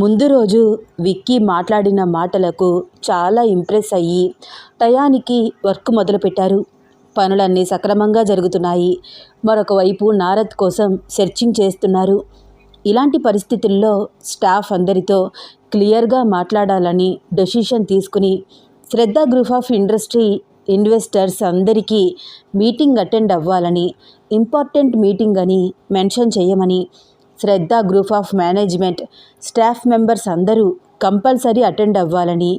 ముందు రోజు విక్కీ మాట్లాడిన మాటలకు చాలా ఇంప్రెస్ అయ్యి టయానికి వర్క్ మొదలుపెట్టారు. పనులన్నీ సక్రమంగా జరుగుతున్నాయి. మరొక వైపు నారద్ కోసం సెర్చింగ్ చేస్తున్నారు. ఇలాంటి పరిస్థితుల్లో స్టాఫ్ అందరితో క్లియర్గా మాట్లాడాలని డెసిషన్ తీసుకుని Shraddha group of industry investors అందరికీ మీటింగ్ అటెండ్ అవ్వాలని ఇంపార్టెంట్ మీటింగ్ అని మెన్షన్ చేయమని Shraddha group of management. Staff members అందరూ కంపల్సరీ అటెండ్ అవ్వాలని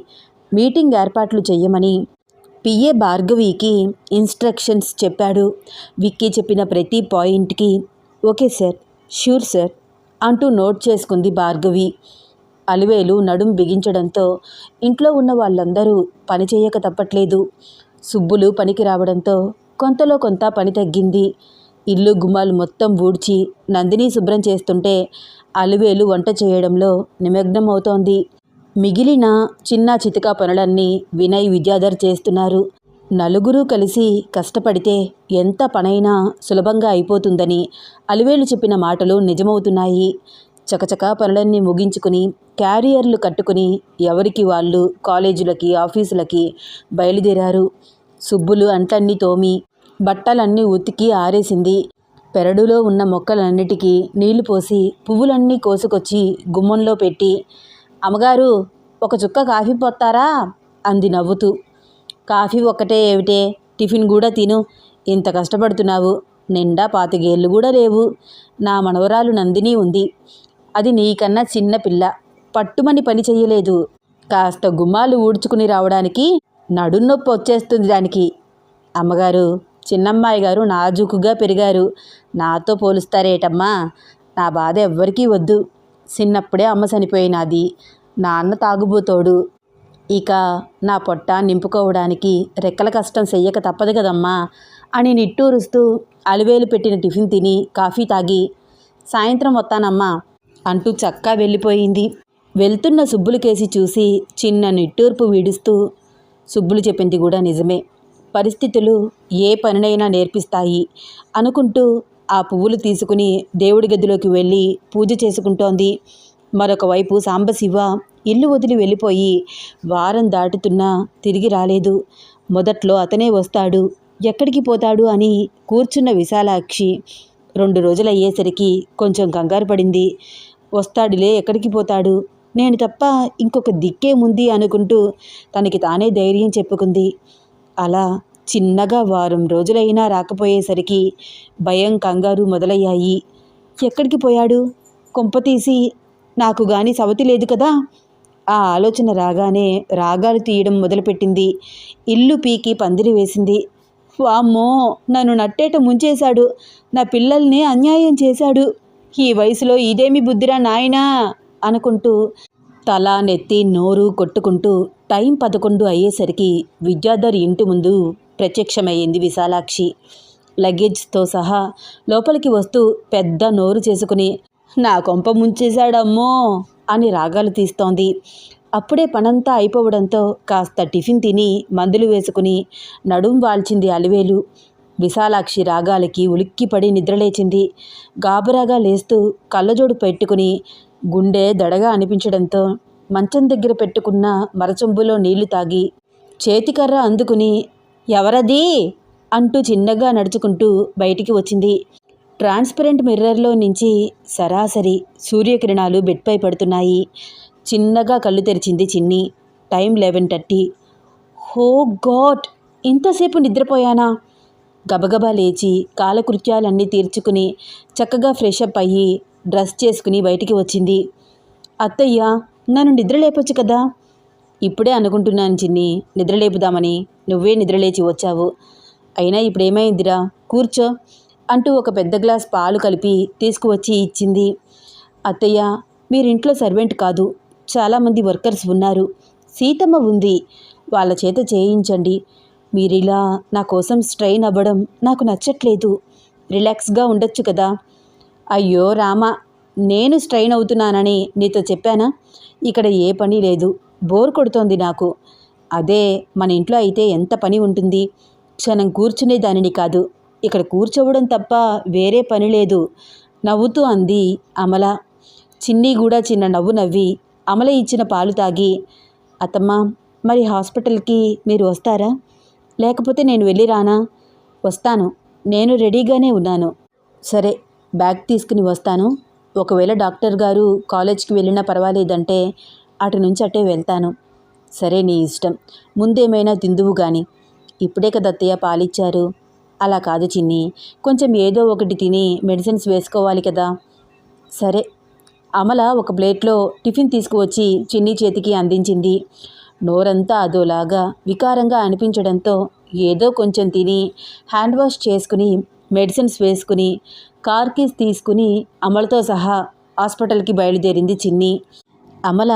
మీటింగ్ ఏర్పాట్లు చేయమని పిఏ భార్గవికి ఇన్స్ట్రక్షన్స్ చెప్పాడు. విక్కీ చెప్పిన ప్రతి పాయింట్కి ఓకే సార్ ష్యూర్ సార్ అంటూ నోట్ చేసుకుంది భార్గవి. అలివేలు నడుం బిగించడంతో ఇంట్లో ఉన్న వాళ్ళందరూ పని చేయక తప్పట్లేదు. సుబ్బులు పనికి రావడంతో కొంతలో కొంత పని తగ్గింది. ఇల్లు గుమ్మాలు మొత్తం ఊడ్చి నందిని శుభ్రం చేస్తుంటే అలివేలు వంట చేయడంలో నిమగ్నం అవుతోంది మిగిలిన చిన్న చితకా పనులన్నీ వినయ్ విద్యాధర్ చేస్తున్నారు. నలుగురు కలిసి కష్టపడితే ఎంత పనైనా సులభంగా అయిపోతుందని అలివేలు చెప్పిన మాటలు నిజమవుతున్నాయి. చకచకా పనులన్నీ ముగించుకుని క్యారియర్లు కట్టుకుని ఎవరికి వాళ్ళు కాలేజీలకి ఆఫీసులకి బయలుదేరారు. సుబ్బులు అంట్లన్నీ తోమి బట్టలన్నీ ఉతికి ఆరేసింది. పెరడులో ఉన్న మొక్కలన్నిటికీ నీళ్ళు పోసి పువ్వులన్నీ కోసుకొచ్చి గుమ్మంలో పెట్టి అమ్మగారు ఒక చుక్క కాఫీ పోస్తారా? అంది నవ్వుతూ. కాఫీ ఒక్కటే ఏమిటే? టిఫిన్ కూడా తిను. ఇంత కష్టపడుతున్నావు. నిండా పాతికేళ్ళు కూడా లేవు. నా మనవరాలు నందిని ఉంది. అది నీకన్నా చిన్న పిల్ల. పట్టుమని పని చెయ్యలేదు. కాస్త గుమ్మాలు ఊడ్చుకుని రావడానికి నడున్నొప్పి వచ్చేస్తుంది దానికి. అమ్మగారు చిన్నమ్మాయి గారు నాజూకుగా పెరిగారు. నాతో పోలుస్తారేటమ్మా? నా బాధ ఎవ్వరికీ వద్దు. చిన్నప్పుడే అమ్మ చనిపోయినది. నాన్న తాగుబోతోడు. ఇక నా పొట్ట నింపుకోవడానికి రెక్కల కష్టం చెయ్యక తప్పదు కదమ్మా అని నిట్టూరుస్తూ అలివేలు పెట్టిన టిఫిన్ తిని కాఫీ తాగి సాయంత్రం వస్తానమ్మా అంటూ చక్కా వెళ్ళిపోయింది. వెళ్తున్న సుబ్బులు కేసి చూసి చిన్న నిట్టూర్పు వీడుస్తూ సుబ్బులు చెప్పింది కూడా నిజమే. పరిస్థితులు ఏ పనినైనా నేర్పిస్తాయి అనుకుంటూ ఆ పువ్వులు తీసుకుని దేవుడి గదిలోకి వెళ్ళి పూజ చేసుకుంటోంది. మరొక వైపు సాంబశివ ఇల్లు వదిలి వెళ్ళిపోయి వారం దాటుతున్నా తిరిగి రాలేదు. మొదట్లో అతనే వస్తాడు ఎక్కడికి పోతాడు అని కూర్చున్న విశాలాక్షి రెండు రోజులు అయ్యేసరికి కొంచెం కంగారు పడింది. వస్తాడులే ఎక్కడికి పోతాడు? నేను తప్ప ఇంకొక దిక్కేముంది అనుకుంటూ తనకి తానే ధైర్యం చెప్పుకుంది. అలా చిన్నగా వారం రోజులైనా రాకపోయేసరికి భయం కంగారు మొదలయ్యాయి. ఎక్కడికి పోయాడు? కొంపతీసి నాకు గాని సవతి లేదు కదా? ఆ ఆలోచన రాగానే రాగాలు తీయడం మొదలుపెట్టింది. ఇల్లు పీకి పందిరి వేసింది. వామ్మో నన్ను నట్టేట ముంచేశాడు. నా పిల్లల్ని అన్యాయం చేశాడు. ఈ వయసులో ఇదేమి బుద్ధిరా నాయనా? అనుకుంటూ తల నెత్తి నోరు కొట్టుకుంటూ టైం పదకొండు అయ్యేసరికి విద్యాధర్ ఇంటి ముందు ప్రత్యక్షమయ్యింది విశాలాక్షి. లగేజ్తో సహా లోపలికి వస్తూ పెద్ద నోరు చేసుకుని నా కొంప ముంచేశాడమ్మో అని రాగాలు తీస్తోంది. అప్పుడే పనంతా అయిపోవడంతో కాస్త టిఫిన్ తిని మందులు వేసుకుని నడుం వాల్చింది అలివేలు. విశాలాక్షి రాగాలకి ఉలిక్కిపడి నిద్రలేచింది. గాబరాగా లేస్తూ కళ్ళజోడు పెట్టుకుని గుండె దడగా అనిపించడంతో మంచం దగ్గర పెట్టుకున్న మరచొంబులో నీళ్ళు తాగి చేతికర్ర అందుకుని ఎవరది? అంటూ చిన్నగా నడుచుకుంటూ బయటికి వచ్చింది. ట్రాన్స్పరెంట్ మిర్రర్లో నుంచి సరాసరి సూర్యకిరణాలు బెడ్పై పడుతున్నాయి. చిన్నగా కళ్ళు తెరిచింది Chinni. Time eleven thirty. Oh god! ఇంతసేపు నిద్రపోయానా? గబగబా లేచి కాలకృత్యాలన్నీ తీర్చుకుని చక్కగా ఫ్రెష్ అప్ అయ్యి డ్రెస్ చేసుకుని బయటికి వచ్చింది. అత్తయ్య నన్ను నిద్రలేపొచ్చు కదా? ఇప్పుడే అనుకుంటున్నాను చిన్ని నిద్రలేపుదామని నువ్వే నిద్రలేచి వచ్చావు. అయినా ఇప్పుడేమైందిరా? కూర్చో అంటూ ఒక పెద్ద గ్లాస్ పాలు కలిపి తీసుకువచ్చి ఇచ్చింది. అత్తయ్య మీరింట్లో సర్వెంట్ కాదు. చాలామంది వర్కర్స్ ఉన్నారు. సీతమ్మ ఉంది. వాళ్ళ చేత చేయించండి. మీరిలా నా కోసం స్ట్రెయిన్ అవ్వడం నాకు నచ్చట్లేదు. రిలాక్స్గా ఉండొచ్చు కదా? అయ్యో రామా నేను స్ట్రైన్ అవుతున్నానని నీతో చెప్పానా? ఇక్కడ ఏ పని లేదు. బోర్ కొడుతోంది నాకు. అదే మన ఇంట్లో అయితే ఎంత పని ఉంటుంది? క్షణం కూర్చునే దానిని కాదు. ఇక్కడ కూర్చోవడం తప్ప వేరే పని లేదు. నవ్వుతూ అంది అమల. చిన్ని కూడా చిన్న నవ్వు నవ్వి అమల ఇచ్చిన పాలు తాగి అత్తమ్మ మరి హాస్పిటల్కి మీరు వస్తారా? లేకపోతే నేను వెళ్ళి రానా? వస్తాను. నేను రెడీగానే ఉన్నాను. సరే బ్యాగ్ తీసుకుని వస్తాను. ఒకవేళ డాక్టర్ గారు కాలేజ్కి వెళ్ళినా పర్వాలేదంటే అటు నుంచి అటే వెళ్తాను. సరే నీ ఇష్టం. ముందేమైనా తిందువు కానీ ఇప్పుడే కదా అత్తయ్య పాలిచ్చారు. అలా కాదు చిన్ని. కొంచెం ఏదో ఒకటి తిని మెడిసిన్స్ వేసుకోవాలి కదా. సరే. అమల ఒక ప్లేట్లో టిఫిన్ తీసుకువచ్చి చిన్ని చేతికి అందించింది. నోరంతా అదోలాగా వికారంగా అనిపించడంతో ఏదో కొంచెం తిని హ్యాండ్ వాష్ చేసుకుని మెడిసిన్స్ వేసుకుని కార్ కీస్ తీసుకుని అమలతో సహా హాస్పిటల్కి బయలుదేరింది చిన్ని. అమల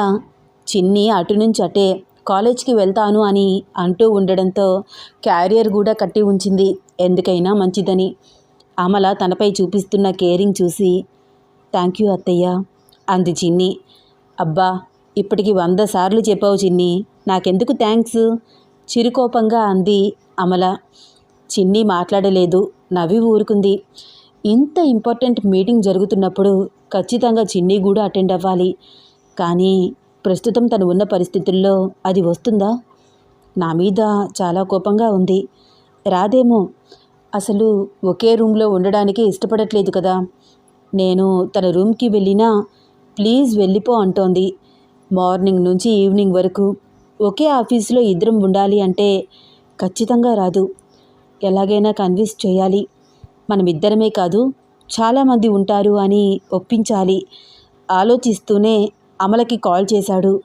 చిన్ని అటు నుంచి అటే కాలేజ్కి వెళ్తాను అని అంటూ ఉండడంతో క్యారియర్ కూడా కట్టి ఉంచింది. ఎందుకైనా మంచిదని. అమల తనపై చూపిస్తున్న కేరింగ్ చూసి థ్యాంక్ యూ అత్తయ్య అంది చిన్ని. అబ్బా ఇప్పటికి వంద సార్లు చెప్పావు చిన్ని. నాకెందుకు థ్యాంక్స్? చిరుకోపంగా అంది అమల. చిన్ని మాట్లాడలేదు. నవ్వి ఊరుకుంది. ఇంత ఇంపార్టెంట్ మీటింగ్ జరుగుతున్నప్పుడు ఖచ్చితంగా చిన్ని కూడా అటెండ్ అవ్వాలి. కానీ ప్రస్తుతం తను ఉన్న పరిస్థితుల్లో అది వస్తుందా? నా మీద చాలా కోపంగా ఉంది. రాదేమో అసలు ఒకే రూమ్లో ఉండడానికి ఇష్టపడట్లేదు కదా. నేను తన రూమ్కి వెళ్ళినా ప్లీజ్ వెళ్ళిపో అంటోంది. మార్నింగ్ నుంచి ఈవినింగ్ వరకు ఒకే ఆఫీసులో ఇద్దరం ఉండాలి అంటే ఖచ్చితంగా రాదు. ఎలాగైనా కన్విన్స్ చేయాలి. మనమిద్దరమే కాదు చాలామంది ఉంటారు అని ఒప్పించాలి. ఆలోచిస్తూనే అమలకి కాల్ చేశాడు.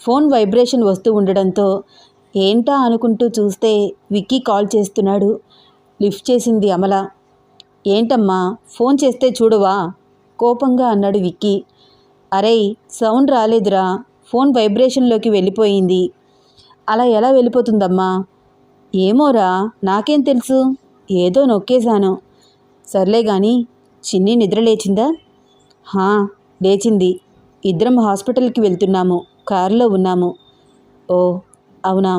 ఫోన్ వైబ్రేషన్ వస్తూ ఉండడంతో ఏంటా అనుకుంటూ చూస్తే విక్కీ కాల్ చేస్తున్నాడు. లిఫ్ట్ చేసింది అమల. ఏంటమ్మా ఫోన్ చేస్తే చూడవా? కోపంగా అన్నాడు విక్కీ. అరే సౌండ్ రాలేదురా. ఫోన్ వైబ్రేషన్లోకి వెళ్ళిపోయింది. అలా ఎలా వెళ్ళిపోతుందమ్మా? ఏమోరా నాకేం తెలుసు? ఏదో నొక్కేశాను. సర్లే గాని చిన్ని నిద్ర లేచిందా? హా లేచింది. ఇద్దరం హాస్పిటల్కి వెళ్తున్నాము కారులో ఉన్నాము. ఓ అవునా?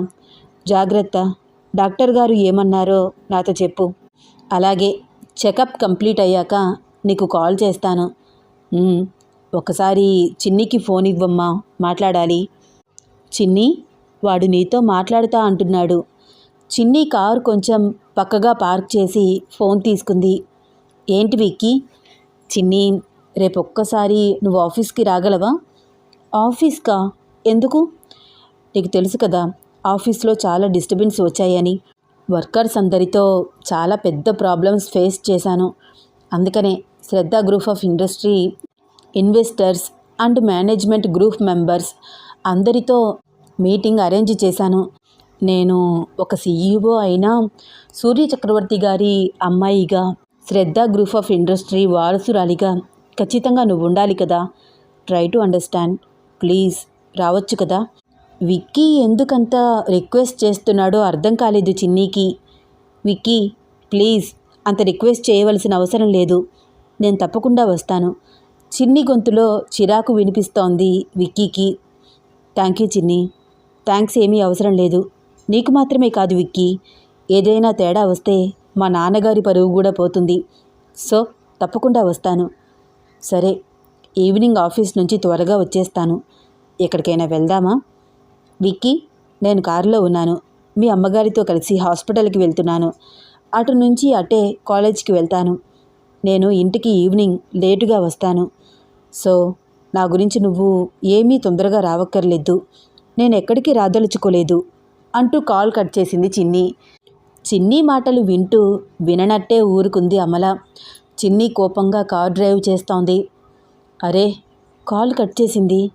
జాగ్రత్త. డాక్టర్ గారు ఏమన్నారో నాతో చెప్పు. అలాగే చెకప్ కంప్లీట్ అయ్యాక నీకు కాల్ చేస్తాను. ఒకసారి చిన్నికి ఫోన్ ఇవ్వమ్మా మాట్లాడాలి. చిన్ని వాడు నీతో మాట్లాడుతా అంటున్నాడు. చిన్ని కారు కొంచెం పక్కగా పార్క్ చేసి ఫోన్ తీసుకుంది. ఏంటి విక్కీ? చిన్ని రేపు ఒక్కసారి నువ్వు ఆఫీస్కి రాగలవా? ఆఫీస్కా? ఎందుకు? నీకు తెలుసు కదా ఆఫీస్లో చాలా డిస్టర్బెన్స్ వచ్చాయని. వర్కర్స్ అందరితో చాలా పెద్ద ప్రాబ్లమ్స్ ఫేస్ చేశాను. అందుకనే Shraddha group of industry investors and management group members అందరితో మీటింగ్ అరేంజ్ చేశాను. నేను ఒక సీఈఓ అయినా సూర్య చక్రవర్తి గారి అమ్మాయిగా శ్రద్ధ గ్రూప్ ఆఫ్ ఇండస్ట్రీ వారసురాలిగా ఖచ్చితంగా నువ్వు ఉండాలి కదా. ట్రై టు అండర్స్టాండ్ ప్లీజ్ రావచ్చు కదా. విక్కీ ఎందుకంత రిక్వెస్ట్ చేస్తున్నాడో అర్థం కాలేదు చిన్నీకి. విక్కీ ప్లీజ్ అంత రిక్వెస్ట్ చేయవలసిన అవసరం లేదు. నేను తప్పకుండా వస్తాను. చిన్ని గొంతులో చిరాకు వినిపిస్తోంది విక్కీకి. Thank you Chinni. థ్యాంక్స్ ఏమీ అవసరం లేదు. నీకు మాత్రమే కాదు విక్కీ. ఏదైనా తేడా వస్తే మా నాన్నగారి పరువు కూడా పోతుంది. సో తప్పకుండా వస్తాను. సరే ఈవినింగ్ ఆఫీస్ నుంచి త్వరగా వచ్చేస్తాను. ఎక్కడికైనా వెళ్దామా? విక్కీ నేను కారులో ఉన్నాను. మీ అమ్మగారితో కలిసి హాస్పిటల్కి వెళ్తున్నాను. అటు నుంచి అటే కాలేజ్కి వెళ్తాను. నేను ఇంటికి ఈవినింగ్ లేటుగా వస్తాను. సో నా గురించి నువ్వు ఏమీ తొందరగా రావక్కర్లేదు. నేను ఎక్కడికి రాదలుచుకోలేదు. అంటూ కాల్ కట్ చేసింది చిన్ని. చిన్ని మాటలు వింటూ విననట్టే ఊరుకుంది అమల. చిన్ని కోపంగా కార్ డ్రైవ్ చేస్తోంది. అరే కాల్ కట్ చేసింది.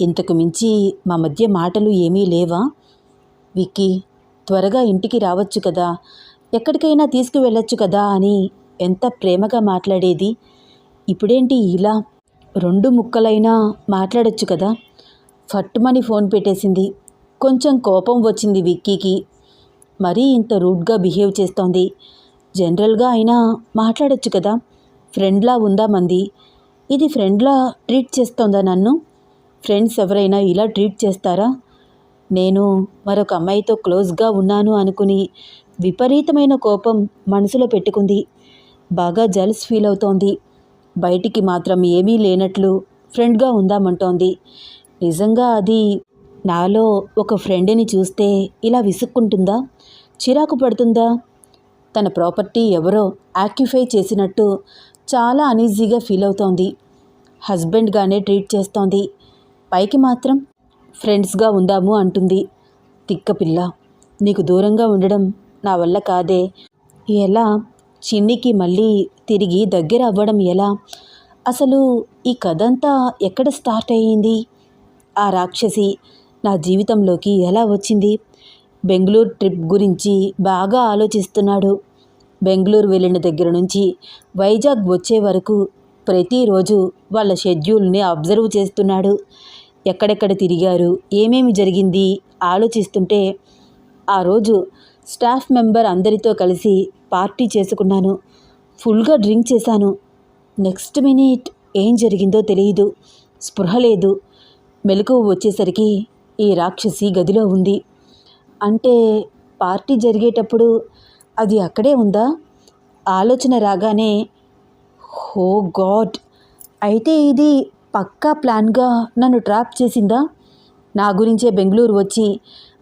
ఇంతకు మించి మా మధ్య మాటలు ఏమీ లేవా? విక్కీ త్వరగా ఇంటికి రావచ్చు కదా? ఎక్కడికైనా తీసుకువెళ్ళొచ్చు కదా అని ఎంత ప్రేమగా మాట్లాడేది? ఇప్పుడేంటి ఇలా రెండు ముక్కలైనా మాట్లాడొచ్చు కదా? ఫట్టుమని ఫోన్ పెట్టేసింది. కొంచెం కోపం వచ్చింది విక్కీకి. మరీ ఇంత రూడ్గా బిహేవ్ చేస్తోంది. జనరల్గా అయినా మాట్లాడొచ్చు కదా. ఫ్రెండ్లా ఉందా మంది? ఇది ఫ్రెండ్లా ట్రీట్ చేస్తోందా నన్ను? ఫ్రెండ్స్ ఎవరైనా ఇలా ట్రీట్ చేస్తారా? నేను మరొక అమ్మాయితో క్లోజ్గా ఉన్నాను అనుకుని విపరీతమైన కోపం మనసులో పెట్టుకుంది. బాగా జల్స్ ఫీల్ అవుతోంది. బయటికి మాత్రం ఏమీ లేనట్లు ఫ్రెండ్గా ఉందామంటోంది. నిజంగా అది నాలో ఒక ఫ్రెండ్ని చూస్తే ఇలా విసుక్కుంటుందా? చిరాకు పడుతుందా? తన ప్రాపర్టీ ఎవరో యాక్యుఫై చేసినట్టు చాలా అనీజీగా ఫీల్ అవుతోంది. హస్బెండ్గానే ట్రీట్ చేస్తోంది. పైకి మాత్రం ఫ్రెండ్స్గా ఉందాము అంటుంది. తిక్కపిల్ల నీకు దూరంగా ఉండడం నా వల్ల కాదే. ఎలా? చిన్నికి మళ్ళీ తిరిగి దగ్గర అవ్వడం ఎలా? అసలు ఈ కథంతా ఎక్కడ స్టార్ట్ అయ్యింది? ఆ రాక్షసి నా జీవితంలోకి ఎలా వచ్చింది? బెంగళూరు ట్రిప్ గురించి బాగా ఆలోచిస్తున్నాడు. బెంగళూరు వెళ్ళిన దగ్గర నుంచి వైజాగ్ వచ్చే వరకు ప్రతిరోజు వాళ్ళ షెడ్యూల్ని అబ్జర్వ్ చేస్తున్నాడు. ఎక్కడెక్కడ తిరిగారు? ఏమేమి జరిగింది? ఆలోచిస్తుంటే ఆ రోజు స్టాఫ్ మెంబర్ అందరితో కలిసి పార్టీ చేసుకున్నాను. ఫుల్గా డ్రింక్ చేశాను. నెక్స్ట్ మినిట్ ఏం జరిగిందో తెలియదు స్పృహ లేదు. మెలకువ వచ్చేసరికి ఈ రాక్షసి గదిలో ఉంది. అంటే పార్టీ జరిగేటప్పుడు అది అక్కడే ఉందా? ఆలోచన రాగానే హో గాడ్! అయితే ఇది పక్కా ప్లాన్గా నన్ను ట్రాప్ చేసిందా? నా గురించే బెంగళూరు వచ్చి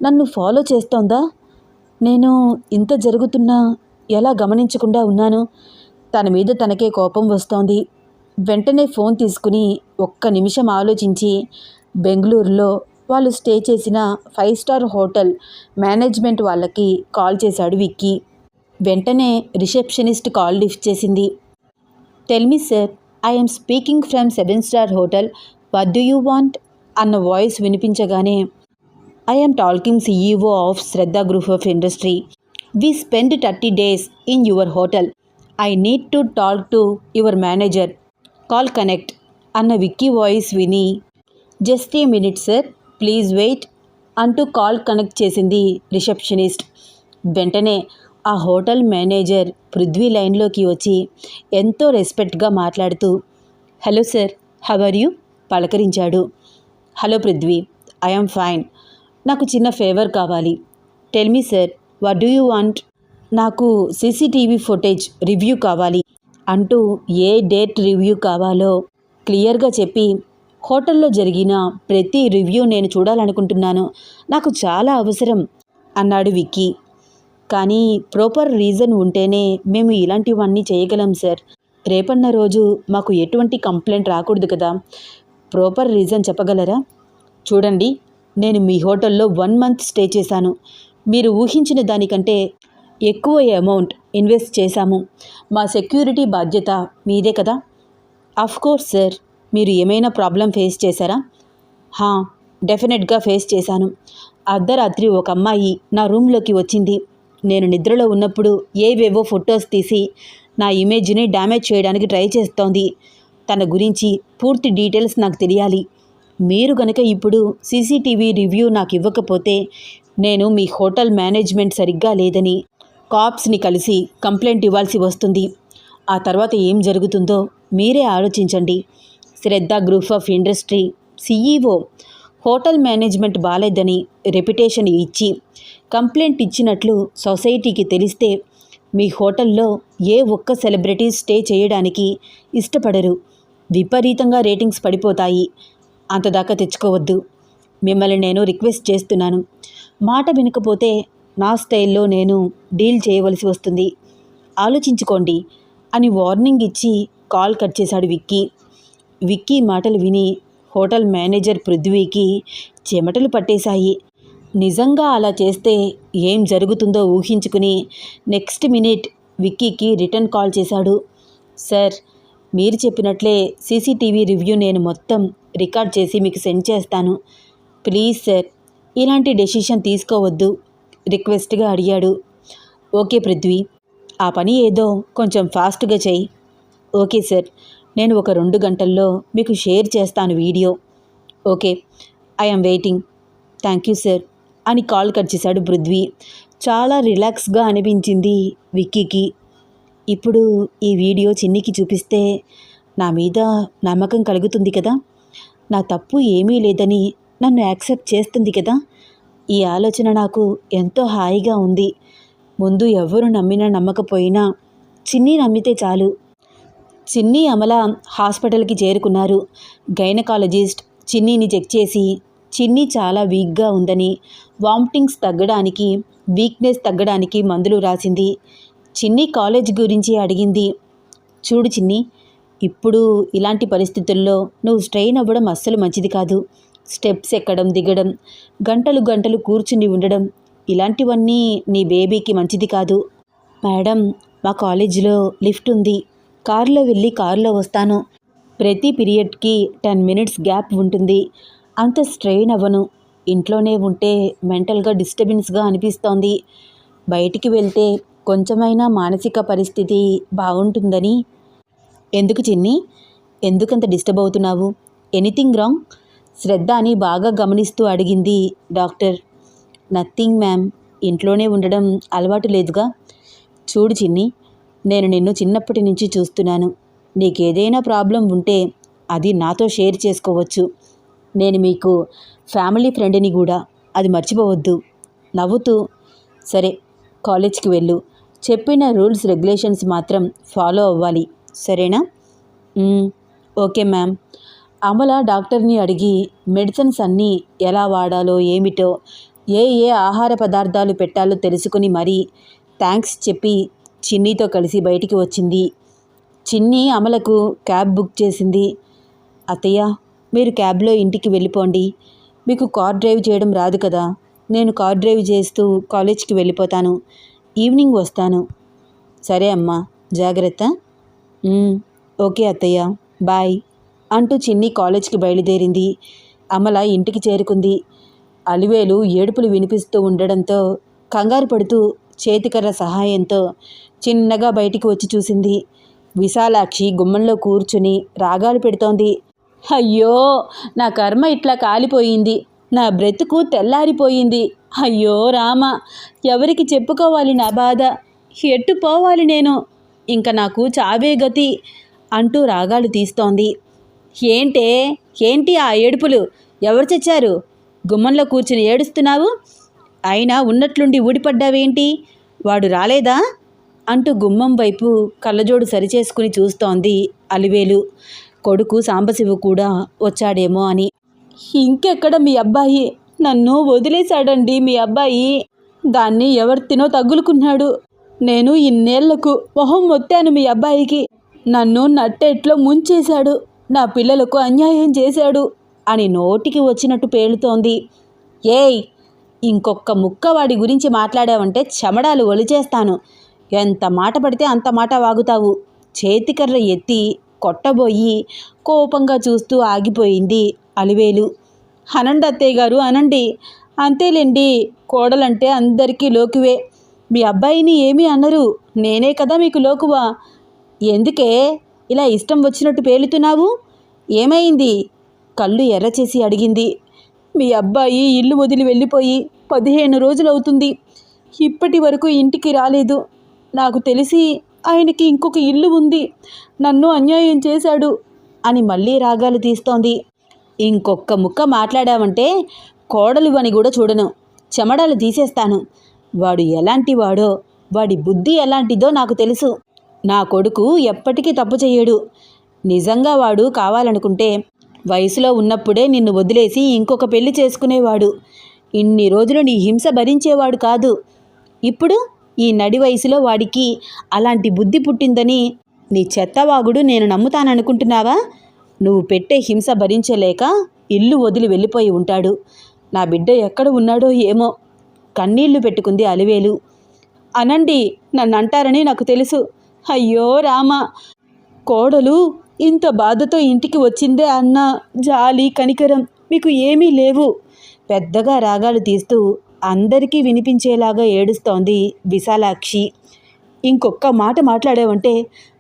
నన్ను ఫాలో చేస్తోందా? నేను ఇంత జరుగుతున్నా ఎలా గమనించకుండా ఉన్నాను? తన మీద తనకే కోపం వస్తోంది. వెంటనే ఫోన్ తీసుకుని ఒక్క నిమిషం ఆలోచించి బెంగళూరులో వాళ్ళు స్టే చేసిన ఫైవ్ స్టార్ హోటల్ మేనేజ్మెంట్ వాళ్ళకి కాల్ చేశాడు విక్కీ. వెంటనే రిసెప్షనిస్ట్ కాల్ లిఫ్ట్ చేసింది. Tell me sir I'm speaking from seven star hotel. What do you want? అన్న voice వినిపించగానే I'm talking CEO of Shraddha group of industry. We spend thirty days in your hotel. I need to talk to your manager. Call connect అన్న Vicky voice విని just a minute sir. Please wait అంటూ call connect చేసింది receptionist. వెంటనే ఆ hotel manager Prithvi లైన్లోకి వచ్చి ఎంతో రెస్పెక్ట్గా మాట్లాడుతూ hello sir how are you? పలకరించాడు. Hello Prithvi I'm fine. నాకు చిన్న ఫేవర్ కావాలి. Tell me sir what do you want? నాకు సీసీటీవీ ఫుటేజ్ రివ్యూ కావాలి అంటూ ఏ డేట్ రివ్యూ కావాలో క్లియర్గా చెప్పి హోటల్లో జరిగిన ప్రతి రివ్యూ నేను చూడాలనుకుంటున్నాను. నాకు చాలా అవసరం అన్నాడు విక్కీ. కానీ ప్రాపర్ రీజన్ ఉంటేనే మేము ఇలాంటివన్నీ చేయగలం సార్. రేపన్న రోజు మాకు ఎటువంటి కంప్లైంట్ రాకూడదు కదా. ప్రాపర్ రీజన్ చెప్పగలరా? చూడండి నేను మీ హోటల్లో వన్ మంత్ స్టే చేశాను. మీరు ఊహించిన దానికంటే ఎక్కువ అమౌంట్ ఇన్వెస్ట్ చేశాము. మా సెక్యూరిటీ బాధ్యత మీదే కదా? Of course sir. మీరు ఏమైనా ప్రాబ్లం ఫేస్ చేశారా? హా డెఫినెట్గా ఫేస్ చేశాను. అర్ధరాత్రి ఒక అమ్మాయి నా రూమ్లోకి వచ్చింది. నేను నిద్రలో ఉన్నప్పుడు ఏవేవో ఫొటోస్ తీసి నా ఇమేజ్ని డ్యామేజ్ చేయడానికి ట్రై చేస్తోంది. తన గురించి పూర్తి డీటెయిల్స్ నాకు తెలియాలి. మీరు గనక ఇప్పుడు సీసీటీవీ రివ్యూ నాకు ఇవ్వకపోతే నేను మీ హోటల్ మేనేజ్మెంట్ సరిగ్గా లేదని కాప్స్ని కలిసి కంప్లైంట్ ఇవ్వాల్సి వస్తుంది. ఆ తర్వాత ఏం జరుగుతుందో మీరే ఆలోచించండి. Shraddha group of industry CEO hotel management బాలేదని రెప్యుటేషన్ ఇచ్చి కంప్లైంట్ ఇచ్చినట్లు సొసైటీకి తెలిస్తే మీ హోటల్లో ఏ ఒక్క సెలబ్రిటీ స్టే చేయడానికి ఇష్టపడరు. విపరీతంగా రేటింగ్స్ పడిపోతాయి. అంతదాకా తెచ్చుకోవద్దు. మిమ్మల్ని నేను రిక్వెస్ట్ చేస్తున్నాను. మాట వినకపోతే నా స్టైల్లో నేను డీల్ చేయవలసి వస్తుంది. ఆలోచించుకోండి అని వార్నింగ్ ఇచ్చి కాల్ కట్ చేశాడు విక్కీ. విక్కీ మాటలు విని హోటల్ మేనేజర్ పృథ్వీకి చెమటలు పట్టేశాయి. నిజంగా అలా చేస్తే ఏం జరుగుతుందో ఊహించుకుని నెక్స్ట్ మినిట్ విక్కీకి రిటర్న్ కాల్ చేశాడు. సార్ మీరు చెప్పినట్లే సీసీటీవీ రివ్యూ నేను మొత్తం రికార్డ్ చేసి మీకు సెండ్ చేస్తాను. ప్లీజ్ సార్ ఇలాంటి డెసిషన్ తీసుకోవద్దు రిక్వెస్ట్గా అడిగాడు. ఓకే పృథ్వీ ఆ పని ఏదో కొంచెం ఫాస్ట్గా చెయ్యి ఓకే సార్ నేను ఒక రెండు గంటల్లో మీకు షేర్ చేస్తాను video. Okay I'm waiting. Thank you sir అని కాల్ కట్ చేశాడు పృథ్వీ. చాలా రిలాక్స్గా అనిపించింది విక్కీకి. ఇప్పుడు ఈ వీడియో చిన్నికి చూపిస్తే నా మీద నమ్మకం కలుగుతుంది కదా? నా తప్పు ఏమీ లేదని నన్ను యాక్సెప్ట్ చేస్తుంది కదా? ఈ ఆలోచన నాకు ఎంతో హాయిగా ఉంది. ముందు ఎవరు నమ్మినా నమ్మకపోయినా చిన్ని నమ్మితే చాలు. చిన్ని అమల హాస్పిటల్కి చేరుకున్నారు. గైనకాలజిస్ట్ చిన్నీని చెక్ చేసి చిన్ని చాలా వీక్గా ఉందని వామిటింగ్స్ తగ్గడానికి వీక్నెస్ తగ్గడానికి మందులు రాసింది. చిన్ని కాలేజ్ గురించి అడిగింది. చూడు చిన్ని ఇప్పుడు ఇలాంటి పరిస్థితుల్లో నువ్వు స్ట్రెయిన్ అవ్వడం అస్సలు మంచిది కాదు. స్టెప్స్ ఎక్కడం దిగడం గంటలు గంటలు కూర్చుని ఉండడం ఇలాంటివన్నీ నీ బేబీకి మంచిది కాదు. మేడం మా కాలేజీలో లిఫ్ట్ ఉంది. కారులో వెళ్ళి కారులో వస్తాను. ప్రతి పీరియడ్కి టెన్ మినిట్స్ గ్యాప్ ఉంటుంది. అంత స్ట్రెయిన్ అవ్వను. ఇంట్లోనే ఉంటే మెంటల్గా డిస్టర్బెన్స్గా అనిపిస్తోంది. బయటికి వెళ్తే కొంచెమైనా మానసిక పరిస్థితి బాగుంటుందని. ఎందుకు చిన్ని? ఎందుకంత డిస్టర్బ్ అవుతున్నావు? Anything wrong? శ్రద్ధ అని బాగా గమనిస్తూ అడిగింది డాక్టర్. Nothing ma'am. ఇంట్లోనే ఉండడం అలవాటు లేదుగా? చూడు చిన్ని నేను నిన్ను చిన్నప్పటి నుంచి చూస్తున్నాను. నీకేదైనా ప్రాబ్లం ఉంటే అది నాతో షేర్ చేసుకోవచ్చు. నేను మీకు ఫ్యామిలీ ఫ్రెండ్ని కూడా. అది మర్చిపోవద్దు. నవ్వుతూ సరే కాలేజ్కి వెళ్ళు. చెప్పిన రూల్స్ రెగ్యులేషన్స్ మాత్రం ఫాలో అవ్వాలి. సరేనా? Okay ma'am. అమల డాక్టర్ని అడిగి మెడిసిన్స్ అన్నీ ఎలా వాడాలో ఏమిటో ఏ ఏ ఆహార పదార్థాలు పెట్టాలో తెలుసుకుని మరీ థ్యాంక్స్ చెప్పి చిన్నీతో కలిసి బయటికి వచ్చింది. చిన్ని అమలకు క్యాబ్ బుక్ చేసింది. అత్తయ్య మీరు క్యాబ్లో ఇంటికి వెళ్ళిపోండి. మీకు కార్ డ్రైవ్ చేయడం రాదు కదా. నేను కార్ డ్రైవ్ చేస్తూ కాలేజ్కి వెళ్ళిపోతాను. ఈవినింగ్ వస్తాను. సరే అమ్మా జాగ్రత్త. ఓకే అత్తయ్య బాయ్ అంటూ చిన్ని కాలేజ్కి బయలుదేరింది. అమల ఇంటికి చేరుకుంది. అలివేలు ఏడుపులు వినిపిస్తూ ఉండడంతో కంగారు పడుతూ చేతికర్ర సహాయంతో చిన్నగా బయటికి వచ్చి చూసింది. విశాలాక్షి గుమ్మంలో కూర్చుని రాగాలు పెడుతోంది. అయ్యో నా కర్మ ఇట్లా కాలిపోయింది. నా బ్రతుకు తెల్లారిపోయింది. అయ్యో రామ ఎవరికి చెప్పుకోవాలి నా బాధ? ఎట్టు పోవాలి నేను? ఇంకా నాకు చావే గతి అంటూ రాగాలు తీస్తోంది. ఏంటే ఏంటి ఆ ఏడుపులు? ఎవరు చచ్చారు? గుమ్మంలో కూర్చుని ఏడుస్తున్నావు? అయినా ఉన్నట్లుండి ఊడిపడ్డావేంటి? వాడు రాలేదా? అంటూ గుమ్మం వైపు కళ్ళజోడు సరిచేసుకుని చూస్తోంది అలివేలు. కొడుకు సాంబశివు కూడా వచ్చాడేమో అని. ఇంకెక్కడ మీ అబ్బాయి? నన్ను వదిలేశాడండి మీ అబ్బాయి. దాన్ని ఎవరితినో తగులుకున్నాడు. నేను ఇన్నేళ్ళకు మొహం మొత్తాను మీ అబ్బాయికి. నన్ను నట్టెట్లో ముంచేశాడు. నా పిల్లలకు అన్యాయం చేశాడు అని నోటికి వచ్చినట్టు పేలుతోంది. ఏయ్ ఇంకొక్క ముక్క వాడి గురించి మాట్లాడావంటే చెమడాలు ఒలిచేస్తాను. ఎంత మాట పడితే అంత మాట వాగుతావు. చేతికర్ర ఎత్తి కొట్టబోయి కోపంగా చూస్తూ ఆగిపోయింది అలివేలు. అనండి అత్తయ్య గారు అనండి. అంతేలేండి కోడలంటే అందరికీ లోకువే. మీ అబ్బాయిని ఏమీ అనరు. నేనే కదా మీకు లోకువా. ఎందుకే? ఇలా ఇష్టం వచ్చినట్టు పేలుతున్నావు? ఏమైంది? కళ్ళు ఎర్రచేసి అడిగింది. మీ అబ్బాయి ఇల్లు వదిలి వెళ్ళిపోయి పదిహేను రోజులవుతుంది. ఇప్పటి వరకు ఇంటికి రాలేదు. నాకు తెలిసి ఆయనకి ఇంకొక ఇల్లు ఉంది. నన్ను అన్యాయం చేశాడు అని మళ్ళీ రాగాలు తీస్తోంది. ఇంకొక్క ముక్క మాట్లాడామంటే కోడలు అని కూడా చూడను. చెమడాలు తీసేస్తాను. వాడు ఎలాంటి వాడో వాడి బుద్ధి ఎలాంటిదో నాకు తెలుసు. నా కొడుకు ఎప్పటికీ తప్పు చేయడు నిజంగా వాడు కావాలనుకుంటే వయసులో ఉన్నప్పుడే నిన్ను వదిలేసి ఇంకొక పెళ్ళి చేసుకునేవాడు. ఇన్ని రోజులు నీ హింస భరించేవాడు కాదు. ఇప్పుడు ఈ నడి వయసులో వాడికి అలాంటి బుద్ధి పుట్టిందని నీ చెత్తవాగుడు నేను నమ్ముతాననుకుంటున్నావా? నువ్వు పెట్టే హింస భరించలేక ఇల్లు వదిలి వెళ్ళిపోయి ఉంటాడు. నా బిడ్డ ఎక్కడ ఉన్నాడో ఏమో. కన్నీళ్ళు పెట్టుకుంది అలివేలు. అనండి నన్ను అంటారని నాకు తెలుసు. అయ్యో రామ! కోడలు ఇంత బాధతో ఇంటికి వచ్చిందే అన్న జాలి కనికరం మీకు ఏమీ లేవు. పెద్దగా రాగాలు తీస్తూ అందరికీ వినిపించేలాగా ఏడుస్తోంది విశాలాక్షి. ఇంకొక్క మాట మాట్లాడావంటే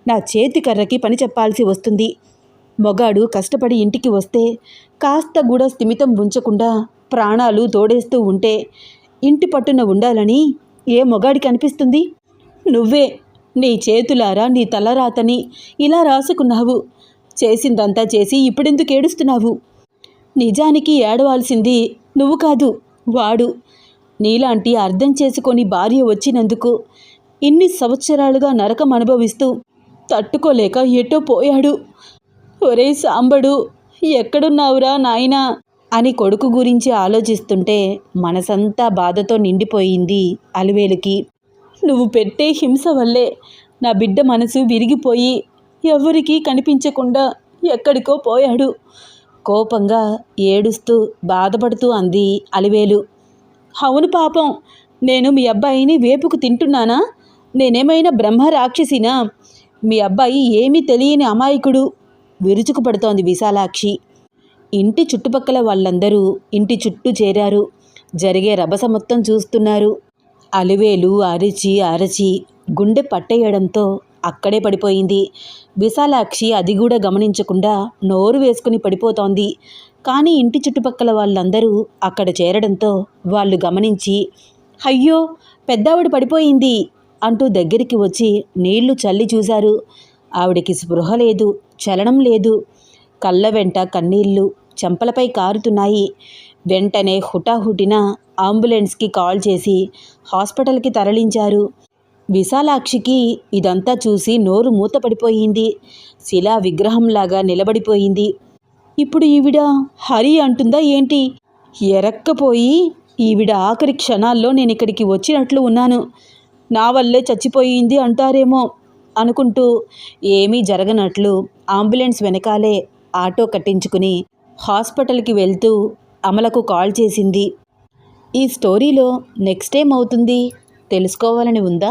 నా చేతి కర్రకి పని చెప్పాల్సి వస్తుంది. మొగాడు కష్టపడి ఇంటికి వస్తే కాస్త కూడా స్థిమితం ఉంచకుండా ప్రాణాలు తోడేస్తూ ఉంటే ఇంటి పట్టున ఉండాలని ఏ మొగాడికి అనిపిస్తుంది? నువ్వే నీ చేతులారా నీ తలరాతని ఇలా రాసుకున్నావు. చేసిందంతా చేసి ఇప్పుడెందుకు ఏడుస్తున్నావు? నిజానికి ఏడవాల్సింది నువ్వు కాదు వాడు. నీలాంటి అర్థం చేసుకొని భార్య వచ్చినందుకు ఇన్ని సంవత్సరాలుగా నరకం అనుభవిస్తూ తట్టుకోలేక ఎటో పోయాడు. ఒరే సాంబడు ఎక్కడున్నావురా నాయనా? అని కొడుకు గురించి ఆలోచిస్తుంటే మనసంతా బాధతో నిండిపోయింది అలివేలుకి. నువ్వు పెట్టే హింస వల్లే నా బిడ్డ మనసు విరిగిపోయి ఎవరికీ కనిపించకుండా ఎక్కడికో పోయాడు. కోపంగా ఏడుస్తూ బాధపడుతూ అంది అలివేలు. అవును పాపం. నేను మీ అబ్బాయిని వేపుకు తింటున్నానా? నేనేమైనా బ్రహ్మ రాక్షసినా? మీ అబ్బాయి ఏమీ తెలియని అమాయకుడు. విరుచుకుపడుతోంది విశాలాక్షి. ఇంటి చుట్టుపక్కల వాళ్ళందరూ ఇంటి చుట్టూ చేరారు. జరిగే రభస మొత్తం చూస్తున్నారు. అలివేలు అరిచి అరచి గుండె పట్టేయడంతో అక్కడే పడిపోయింది. విశాలాక్షి అది కూడా గమనించకుండా నోరు వేసుకుని పడిపోతోంది. కానీ ఇంటి చుట్టుపక్కల వాళ్ళందరూ అక్కడ చేరడంతో వాళ్ళు గమనించి అయ్యో పెద్దావిడ పడిపోయింది అంటూ దగ్గరికి వచ్చి నీళ్ళు చల్లి చూశారు. ఆవిడికి స్పృహ లేదు చలనం లేదు. కళ్ళ వెంట కన్నీళ్ళు చెంపలపై కారుతున్నాయి. వెంటనే హుటాహుటిన అంబులెన్స్కి కాల్ చేసి హాస్పిటల్కి తరలించారు. విశాలాక్షికి ఇదంతా చూసి నోరు మూతపడిపోయింది. శిలా విగ్రహంలాగా నిలబడిపోయింది. ఇప్పుడు ఈవిడ హరి అంటుందా ఏంటి? ఎరక్కపోయి ఈవిడ ఆఖరి క్షణాల్లో నేను ఇక్కడికి వచ్చినట్లు ఉన్నాను. నా వల్లే చచ్చిపోయింది అంటారేమో అనుకుంటూ ఏమీ జరగనట్లు అంబులెన్స్ వెనకాలే ఆటో కట్టించుకుని హాస్పిటల్కి వెళ్తూ అమలకు కాల్ చేసింది. ఈ స్టోరీలో నెక్స్ట్ ఏం అవుతుంది తెలుసుకోవాలని ఉందా?